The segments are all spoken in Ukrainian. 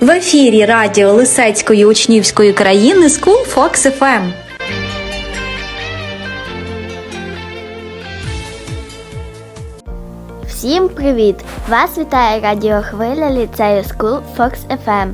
В ефірі радіо Лисецької учнівської країни School Fox FM. Всім привіт! Вас вітає радіохвиля ліцею School Fox FM.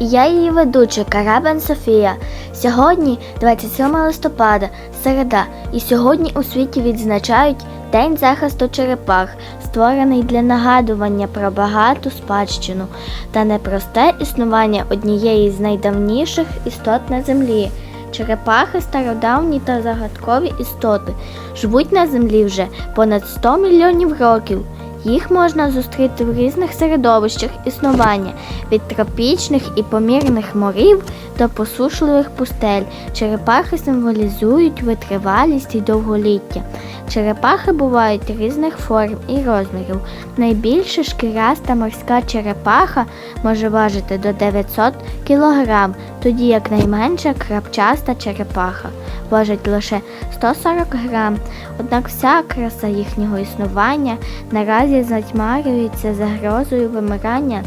І я її ведуча Карабан Софія. Сьогодні 27 листопада, середа, і сьогодні у світі відзначають День захисту черепах, створений для нагадування про багату спадщину та непросте існування однієї з найдавніших істот на землі. Черепахи стародавні та загадкові істоти живуть на землі вже понад 100 мільйонів років. Їх можна зустріти в різних середовищах існування від тропічних і помірних морів до посушливих пустель. Черепахи символізують витривалість і довголіття. Черепахи бувають різних форм і розмірів. Найбільша шкіряста морська черепаха може важити до 900 кг, тоді як найменша крапчаста черепаха важить лише 140 грам. Однак вся краса їхнього існування наразі затьмарюється загрозою вимирання,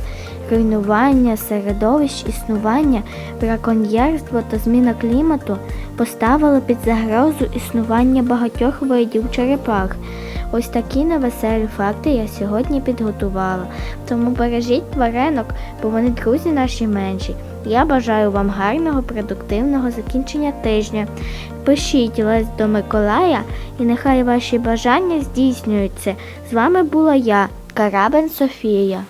руйнування середовищ існування, браконьєрство та зміна клімату поставили під загрозу існування багатьох видів черепах. Ось такі невеселі факти я сьогодні підготувала. Тому бережіть тваринок, бо вони друзі наші менші. Я бажаю вам гарного, продуктивного закінчення тижня. Пишіть лист до Миколая і нехай ваші бажання здійснюються. З вами була я, Карабин Софія.